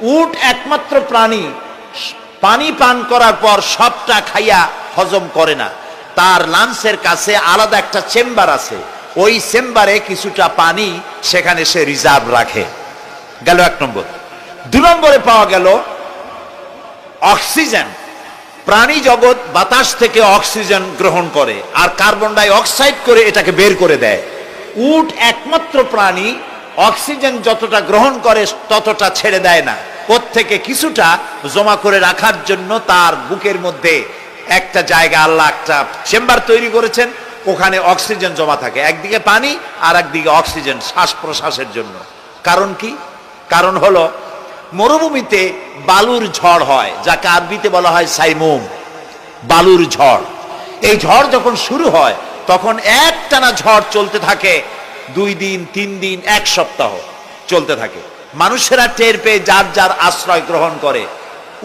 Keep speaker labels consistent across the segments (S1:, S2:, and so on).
S1: উট একমাত্র প্রাণী। পানি পান করার পর সবটা খাইয়া হজম করে না। তার লাঞ্চের কাছে আলাদা একটা চেম্বার আছে। ওই চেম্বারে কিছুটা পানি সেখানে সে রিজার্ভ রাখে। গেল এক নম্বর। দু নম্বরে পাওয়া গেল অক্সিজেন। প্রাণী জগৎ বাতাস থেকে অক্সিজেন গ্রহণ করে আর কার্বন ডাই অক্সাইড করে এটাকে বের করে দেয়। উট একমাত্র প্রাণী অক্সিজেন যতটা গ্রহণ করে, ততটা ছেড়ে দেয় না। থেকে কিছুটা জমা করে রাখার জন্য তার বুকের মধ্যে একটা জায়গা, আল্লাহ একটা চেম্বার তৈরি করেছেন, ওখানে অক্সিজেন জমা থাকে। একদিকে পানি আর একদিকে অক্সিজেন শ্বাস প্রশ্বাসের জন্য। কারণ কি? কারণ হলো, মরুভূমিতে বালুর ঝড় হয়, যাকে আরবিতে বলা হয় সাইমুম। বালুর ঝড়। এই ঝড় যখন শুরু হয়, তখন একটানা ঝড় চলতে থাকে দুই দিন, তিন দিন, এক সপ্তাহ চলতে থাকে। মানুষেরা টের পেয়ে যার যার আশ্রয় গ্রহণ করে,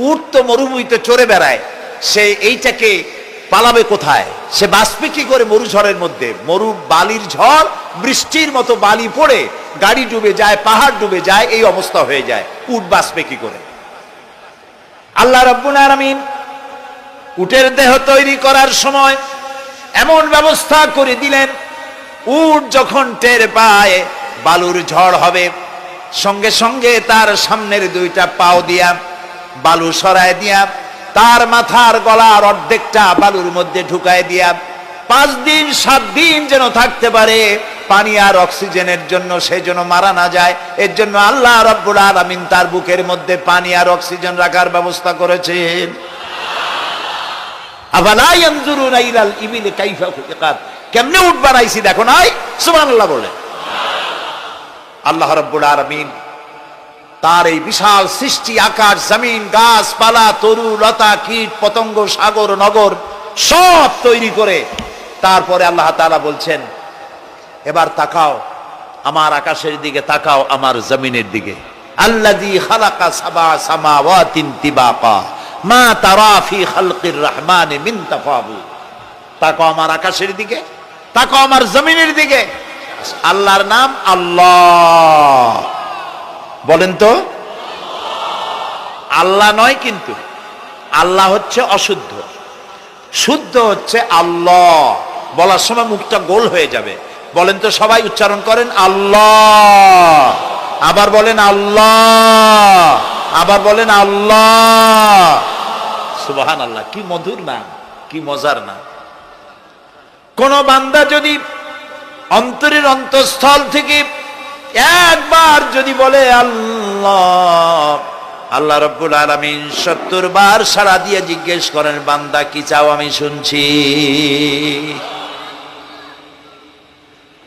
S1: উট তো মরুভূমিতে চড়ে বেড়ায়, সে এইটাকে পালাবে কোথায়? সে বাঁচবে কি করে মরু ঝড়ের মধ্যে? মরু বালির ঝড়, বৃষ্টির মতো বালি পড়ে, গাড়ি ডুবে যায়, পাহাড় ডুবে যায়, এই অবস্থা হয়ে যায়। উট বাঁচবে কি করে? আল্লাহ রব্বুল উটের দেহ তৈরি করার সময় এমন ব্যবস্থা করে দিলেন উট যখন টের পায়, বালুর ঝড় হবে। সঙ্গে সঙ্গে তার সামনের দুইটা পাও দিয়া, বালু সরায় দিয়া, তার মাথার গলার অর্ধেকটা বালুর মধ্যে ঢুকায় দিয়া, পাঁচ দিন, সাত দিন যেন থাকতে পারে, পানি আর অক্সিজেনের জন্য সে যেন মারা না যায়। এর জন্য আল্লাহ রব্বুল আলামিন তার বুকের মধ্যে পানি আর অক্সিজেন রাখার ব্যবস্থা করেছেন। কেমনে উট বানাইছি দেখো নাই? সুবহানাল্লাহ বলে। আল্লাহ রাব্বুল আলামিন তার এই বিশাল সৃষ্টি আকাশ জমিন, গাছপালা, তরু, লতা, কীট, পতঙ্গ, সাগর, নগর সব তৈরি করে তারপরে আল্লাহ তাআলা বলছেন, এবার তাকাও, আমার আকাশের দিকে তাকাও, আমার জমিনের দিকে। খালাকা সাবা মা রহমানে মিন তাকাও আমার আকাশের দিকে। তাকাও আমার জমিনের দিকে। আল্লাহর নাম আল্লাহ। বলেন তো? আল্লাহ নয় কিন্তু, আল্লাহ হচ্ছে অশুদ্ধ। শুদ্ধ হচ্ছে আল্লাহ। বলার সময় মুখটা গোল হয়ে যাবে। বলেন তো সবাই উচ্চারণ করেন, আল্লাহ। আবার বলেন, আল্লাহ। আবার বলেন, আল্লাহ। সুবাহান আল্লাহ কি মধুর নাম, কি মজার নাম। কোন বান্দা যদি অন্তরের অন্তঃস্থল থেকে একবার যদি বলে, আল্লাহ আল্লাহ রব্বুল আলমিন সত্তর বার সারা দিয়ে জিজ্ঞেস করেন, বান্দা, কি চাও আমি শুনছি?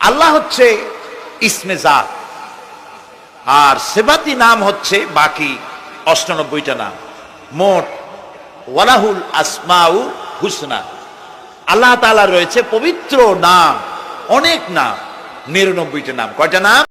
S1: আল্লাহ হচ্ছে ইসমে জাত। আর সেবাতি নাম হচ্ছে বাকি অষ্টানব্বইটা নাম। মোট ওয়ালাহুল আসমাউ হুসনা। আল্লাহ তালা রয়েছে পবিত্র নাম অনেক নাম নিরানব্বইটা নাম। কয়টা নাম?